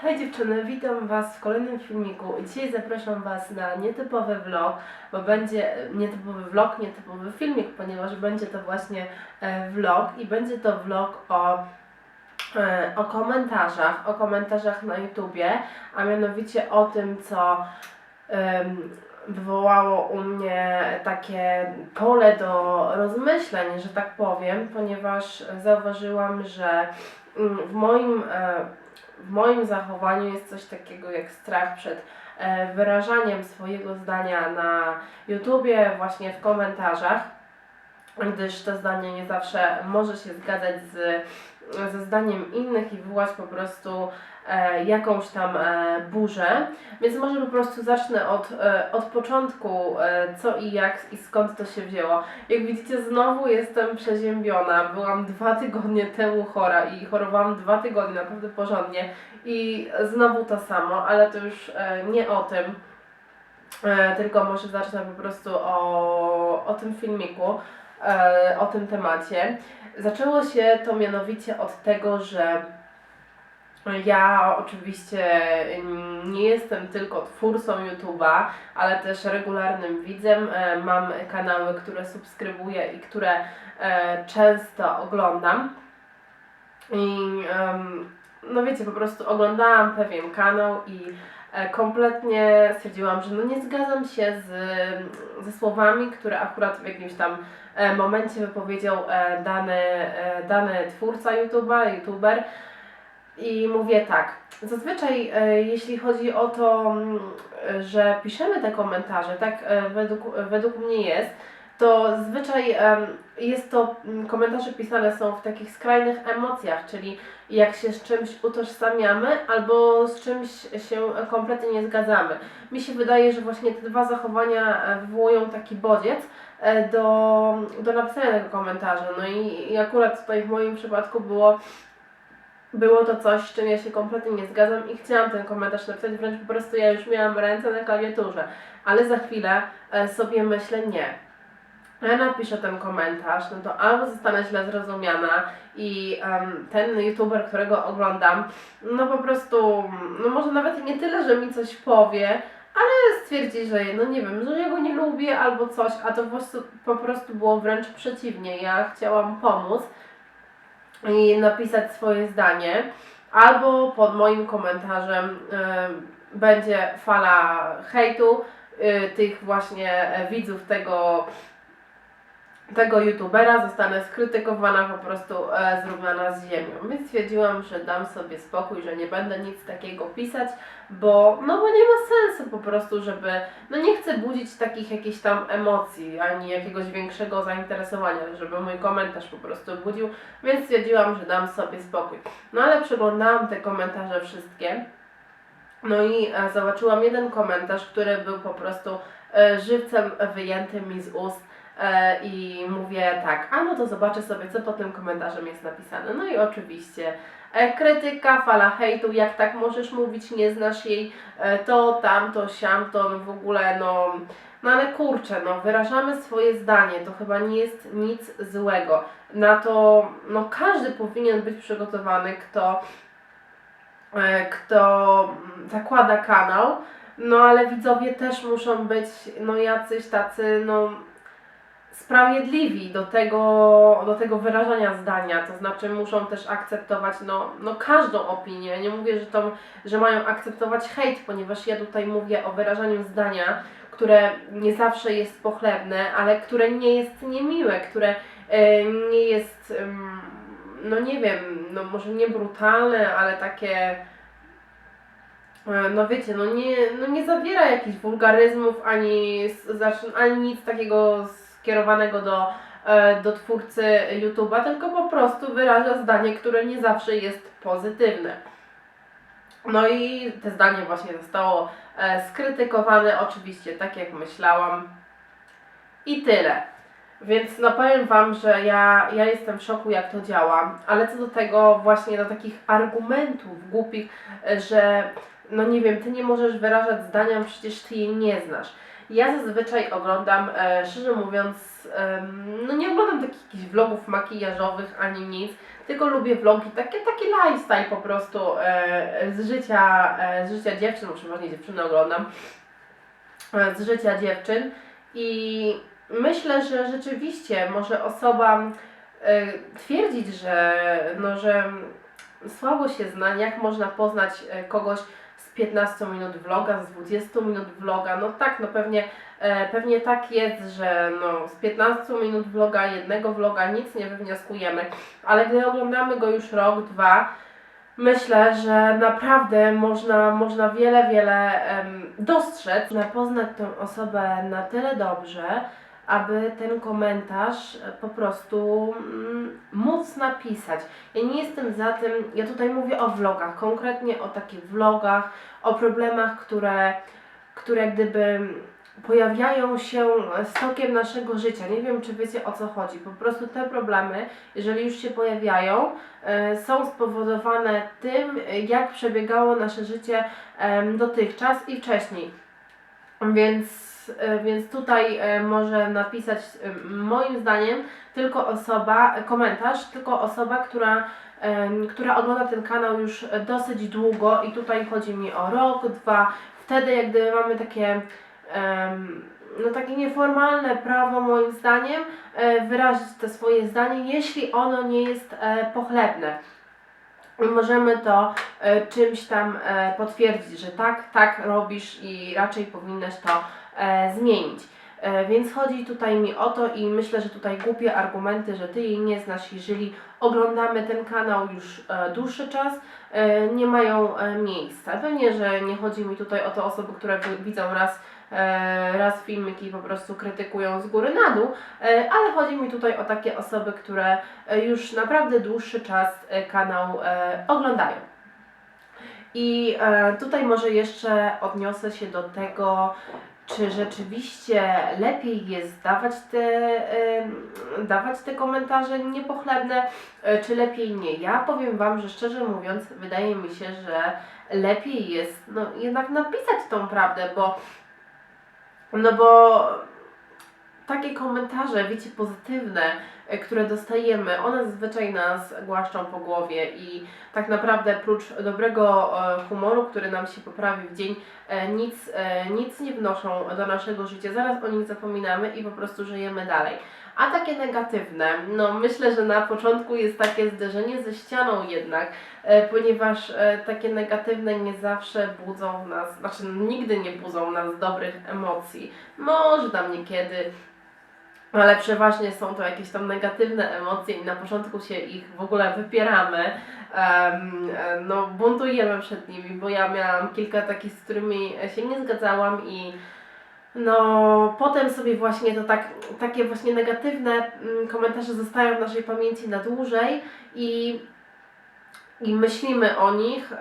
Hej dziewczyny, witam Was w kolejnym filmiku. Dzisiaj zapraszam Was na nietypowy vlog, bo będzie nietypowy vlog, nietypowy filmik, ponieważ będzie to właśnie e, vlog i będzie to vlog o, e, o komentarzach, o komentarzach na YouTubie, a mianowicie o tym, co em, wywołało u mnie takie pole do rozmyśleń, że tak powiem, ponieważ zauważyłam, że mm, w moim e, w moim zachowaniu jest coś takiego jak strach przed e, wyrażaniem swojego zdania na YouTubie, właśnie w komentarzach, gdyż to zdanie nie zawsze może się zgadzać z, ze zdaniem innych i wywołać po prostu e, jakąś tam e, burzę. Więc może po prostu zacznę od, e, od początku, co i jak i skąd to się wzięło. Jak widzicie, znowu jestem przeziębiona. Byłam dwa tygodnie temu chora i chorowałam dwa tygodnie, naprawdę porządnie. I znowu to samo, ale to już nie o tym, tylko może zacznę po prostu o, o tym filmiku, o tym temacie. Zaczęło się to mianowicie od tego, że ja oczywiście nie jestem tylko twórcą YouTube'a, ale też regularnym widzem. E, Mam kanały, które subskrybuję i które e, często oglądam. I no wiecie, po prostu oglądałam pewien kanał i e, kompletnie stwierdziłam, że no nie zgadzam się z, ze słowami, które akurat w jakimś tam e, momencie wypowiedział e, dany, e, dany twórca YouTube'a, YouTuber. I mówię tak, zazwyczaj e, jeśli chodzi o to, mm, e, że piszemy te komentarze, tak e, według, według mnie jest, to zazwyczaj em, jest to, mm, komentarze pisane są w takich skrajnych emocjach, czyli jak się z czymś utożsamiamy albo z czymś się kompletnie nie zgadzamy. Mi się wydaje, że właśnie te dwa zachowania e, wywołują taki bodziec e, do, do napisania tego komentarza. No i, i akurat tutaj w moim przypadku było było to coś, z czym ja się kompletnie nie zgadzam i chciałam ten komentarz napisać, wręcz po prostu ja już miałam ręce na klawiaturze, ale za chwilę e, sobie myślę nie. Ja napiszę ten komentarz, no to albo zostanę źle zrozumiana i em, ten youtuber, którego oglądam, no po prostu, no może nawet nie tyle, że mi coś powie, ale stwierdzi, że no nie wiem, że ja go nie lubię albo coś, a to po prostu, po prostu było wręcz przeciwnie. Ja chciałam pomóc i napisać swoje zdanie, albo pod moim komentarzem y, będzie fala hejtu y, tych właśnie widzów tego tego youtubera zostanę skrytykowana, po prostu e, zrównana z ziemią. Więc stwierdziłam, że dam sobie spokój, że nie będę nic takiego pisać, bo no bo nie ma sensu po prostu, żeby no nie chcę budzić takich jakichś tam emocji, ani jakiegoś większego zainteresowania, żeby mój komentarz po prostu budził, więc stwierdziłam, że dam sobie spokój. No ale przeglądałam te komentarze wszystkie. No i e, zobaczyłam jeden komentarz, który był po prostu e, żywcem wyjęty mi z ust i mówię tak, a no to zobaczę sobie, co pod tym komentarzem jest napisane. No i oczywiście e, krytyka, fala hejtu, jak tak możesz mówić, nie znasz jej, e, to, tamto, siamto, no w ogóle, no... No ale kurczę, no wyrażamy swoje zdanie, to chyba nie jest nic złego. Na to, no każdy powinien być przygotowany, kto e, kto zakłada kanał, no ale widzowie też muszą być no jacyś tacy no sprawiedliwi do tego, do tego wyrażania zdania, to znaczy muszą też akceptować no, no każdą opinię. Nie mówię, że, to, że mają akceptować hejt, ponieważ ja tutaj mówię o wyrażaniu zdania, które nie zawsze jest pochlebne, ale które nie jest niemiłe, które e, nie jest, no nie wiem, no może nie brutalne, ale takie E, no wiecie, no nie, no nie zawiera jakichś wulgaryzmów ani, ani nic takiego skierowanego do, e, do twórcy YouTube'a, tylko po prostu wyraża zdanie, które nie zawsze jest pozytywne. No i te zdanie właśnie zostało e, skrytykowane, oczywiście tak jak myślałam. I tyle. Więc no powiem Wam, że ja, ja jestem w szoku jak to działa, ale co do tego właśnie do takich argumentów głupich, e, że no nie wiem, Ty nie możesz wyrażać zdania, przecież Ty jej nie znasz. Ja zazwyczaj oglądam, e, szczerze mówiąc, em, no nie oglądam takich jakichś vlogów makijażowych ani nic, tylko lubię vlogi, takie, taki lifestyle po prostu e, z, życia, e, z życia dziewczyn, przeważnie dziewczyny oglądam, e, z życia dziewczyn. I myślę, że rzeczywiście może osoba e, twierdzić, że, no, że słabo się zna, jak można poznać e, kogoś z 15 minut vloga, z 20 minut vloga, no tak, no pewnie, e, pewnie tak jest, że no, z 15 minut vloga, jednego vloga nic nie wywnioskujemy, ale gdy oglądamy go już rok, dwa, myślę, że naprawdę można, można wiele, wiele dostrzec, można poznać tą osobę na tyle dobrze, aby ten komentarz e, po prostu mm, móc napisać. Ja nie jestem za tym, ja tutaj mówię o vlogach, konkretnie o takich vlogach, o problemach, które, które gdyby pojawiają się z tokiem naszego życia. Nie wiem, czy wiecie o co chodzi. Po prostu te problemy, jeżeli już się pojawiają, e, są spowodowane tym, jak przebiegało nasze życie dotychczas i wcześniej. Więc, e, więc tutaj e, może napisać e, moim zdaniem tylko osoba, e, komentarz, tylko osoba, która, która ogląda ten kanał już dosyć długo i tutaj chodzi mi o rok, dwa. Wtedy jak gdyby mamy takie no takie nieformalne prawo moim zdaniem e, wyrazić to swoje zdanie, jeśli ono nie jest e, pochlebne. Możemy to e, czymś tam e, potwierdzić, że tak, tak robisz i raczej powinnaś to e, zmienić. E, więc chodzi tutaj mi o to i myślę, że tutaj głupie argumenty, że ty jej nie znasz, jeżeli oglądamy ten kanał już e, dłuższy czas, e, nie mają e, miejsca. Pewnie, że nie chodzi mi tutaj o te osoby, które wi- widzą raz, e, raz filmiki po prostu krytykują z góry na dół, e, ale chodzi mi tutaj o takie osoby, które e, już naprawdę dłuższy czas e, kanał e, oglądają. I e, tutaj może jeszcze odniosę się do tego, czy rzeczywiście lepiej jest dawać te, dawać te komentarze niepochlebne, e, czy lepiej nie. Ja powiem Wam, że szczerze mówiąc, wydaje mi się, że lepiej jest no, jednak napisać tą prawdę, bo no bo takie komentarze, wiecie, pozytywne, e, które dostajemy, one zazwyczaj nas głaszczą po głowie i tak naprawdę prócz dobrego e, humoru, który nam się poprawi w dzień, e, nic, nic nie wnoszą do naszego życia. Zaraz o nich zapominamy i po prostu żyjemy dalej. A takie negatywne, no myślę, że na początku jest takie zderzenie ze ścianą jednak, ponieważ takie negatywne nie zawsze budzą w nas, znaczy nigdy nie budzą w nas dobrych emocji. Może tam niekiedy ale przeważnie są to jakieś tam negatywne emocje i na początku się ich w ogóle wypieramy, e, no buntujemy przed nimi, bo ja miałam kilka takich, z którymi się nie zgadzałam i no potem sobie właśnie to tak, takie właśnie negatywne mm, komentarze zostają w naszej pamięci na dłużej i i myślimy o nich,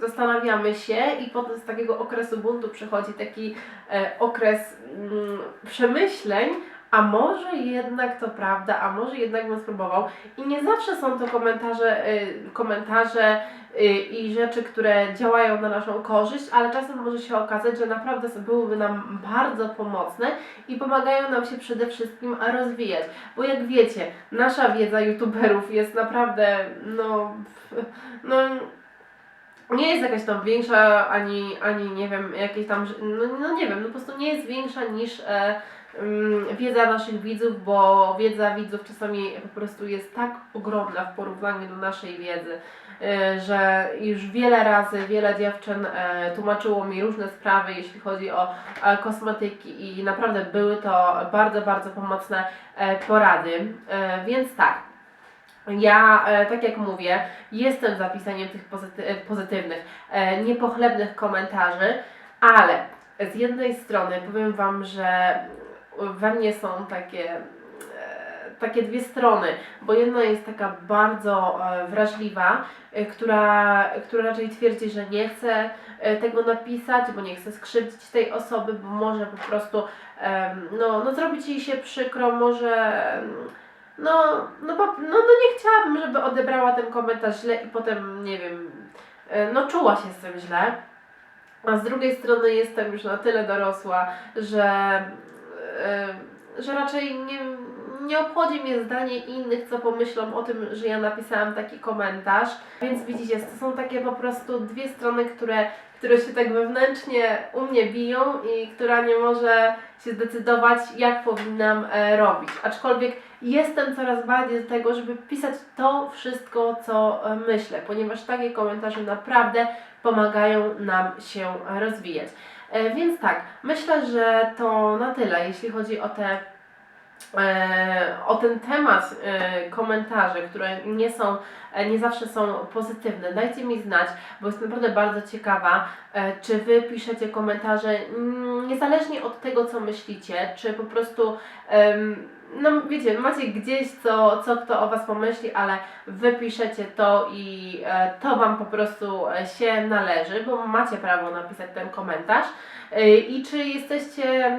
zastanawiamy się i potem z takiego okresu buntu przychodzi taki e, okres mm, przemyśleń, a może jednak to prawda, a może jednak bym spróbował. I nie zawsze są to komentarze, y, komentarze y, i rzeczy, które działają na naszą korzyść, ale czasem może się okazać, że naprawdę byłyby nam bardzo pomocne i pomagają nam się przede wszystkim rozwijać. Bo jak wiecie, nasza wiedza youtuberów jest naprawdę, no, no nie jest jakaś tam większa, ani, ani nie wiem, jakieś tam, no, no nie wiem, no po prostu nie jest większa niż e, wiedza naszych widzów, bo wiedza widzów czasami po prostu jest tak ogromna w porównaniu do naszej wiedzy, e, że już wiele razy wiele dziewczyn e, tłumaczyło mi różne sprawy, jeśli chodzi o e, kosmetyki i naprawdę były to bardzo, bardzo pomocne e, porady, więc tak. Ja, tak jak mówię, jestem za pisaniem tych pozyty- pozytywnych, niepochlebnych komentarzy, ale z jednej strony powiem Wam, że we mnie są takie, e, takie dwie strony, bo jedna jest taka bardzo e, wrażliwa, e, która, która raczej twierdzi, że nie chce tego napisać, bo nie chce skrzywdzić tej osoby, bo może po prostu no, no zrobić jej się przykro, może no, no, no, no nie chciałabym, żeby odebrała ten komentarz źle i potem, nie wiem, no czuła się z tym źle. A z drugiej strony jestem już na tyle dorosła, że, że raczej nie, nie obchodzi mnie zdanie innych, co pomyślą o tym, że ja napisałam taki komentarz. Więc widzicie, to są takie po prostu dwie strony, które, które się tak wewnętrznie u mnie biją i która nie może się zdecydować, jak powinnam e, robić. Aczkolwiek jestem coraz bardziej do tego, żeby pisać to wszystko, co e, myślę, ponieważ takie komentarze naprawdę pomagają nam się rozwijać. E, Więc tak, myślę, że to na tyle, jeśli chodzi o te e, o ten temat e, komentarzy, które nie są, nie zawsze są pozytywne. Dajcie mi znać, bo jestem naprawdę bardzo ciekawa, czy wy piszecie komentarze mm, niezależnie od tego, co myślicie, czy po prostu no wiecie, macie gdzieś co, co kto o was pomyśli, ale wy piszecie to i e, to wam po prostu e, się należy, bo macie prawo napisać ten komentarz. E, I czy jesteście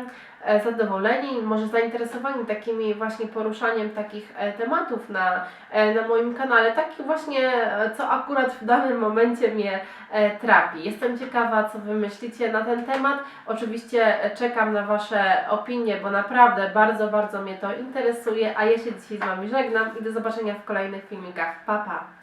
zadowoleni, może zainteresowani takimi właśnie poruszaniem takich e, tematów na, e, na moim kanale, takich właśnie, e, co akurat w danym momencie mnie e, trapi. Jestem ciekawa, co Wy myślicie na ten temat. Oczywiście e, czekam na Wasze opinie, bo naprawdę bardzo, bardzo mnie to interesuje, a ja się dzisiaj z Wami żegnam i do zobaczenia w kolejnych filmikach. Pa, pa!